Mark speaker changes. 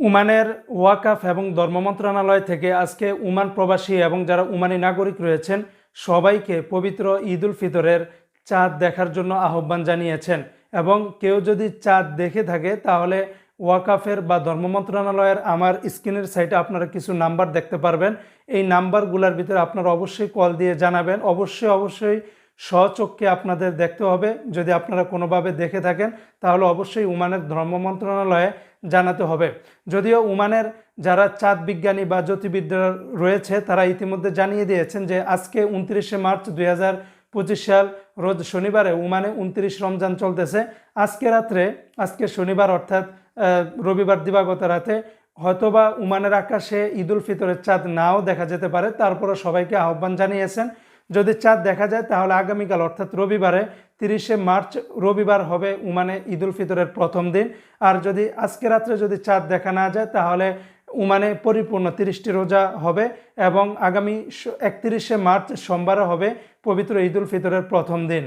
Speaker 1: উমানের ওয়াকাফ এবং ধর্ম মন্ত্রণালয় থেকে আজকে উমান প্রবাসী এবং যারা উমানি নাগরিক রয়েছেন, সবাইকে পবিত্র ঈদ উল ফিতরের চাঁদ দেখার জন্য আহ্বান জানিয়েছেন। এবং কেউ যদি চাঁদ দেখে থাকে, তাহলে ওয়াকাফের বা ধর্ম মন্ত্রণালয়ের আমার স্ক্রিনের সাইটে আপনারা কিছু নাম্বার দেখতে পারবেন। এই নাম্বারগুলোর ভিতরে আপনারা অবশ্যই কল দিয়ে জানাবেন। অবশ্যই অবশ্যই স্বচক্ষে আপনাদের দেখতে হবে। যদি আপনারা কোনোভাবে দেখে থাকেন, তাহলে অবশ্যই উমানের ধর্ম মন্ত্রণালয়ে জানাতে হবে। যদিও উমানের যারা চাঁদ বিজ্ঞানী বা জ্যোতির্বিদ্যা রয়েছে, তারা ইতিমধ্যে জানিয়ে দিয়েছেন যে আজকে উনত্রিশে মার্চ দুই পঁচিশ সাল, রোজ শনিবারে উমানে উনত্রিশ রমজান চলতেছে। আজকে রাত্রে, আজকে শনিবার অর্থাৎ রবিবার দিবাগত রাতে হয়তোবা উমানের আকাশে ঈদ উল ফিতরের চাঁদ নাও দেখা যেতে পারে। তারপরও সবাইকে আহ্বান জানিয়েছেন। যদি চাঁদ দেখা যায়, তাহলে আগামীকাল, অর্থাৎ রবিবারে, তিরিশে মার্চ, রবিবার হবে উমানে ঈদুল ফিতরের প্রথম দিন। আর যদি আজকে রাত্রে যদি চাঁদ দেখা না যায়, তাহলে উমানে পরিপূর্ণ তিরিশটি রোজা হবে এবং আগামী একত্রিশে মার্চ সোমবারে হবে পবিত্র ঈদুল ফিতরের প্রথম দিন।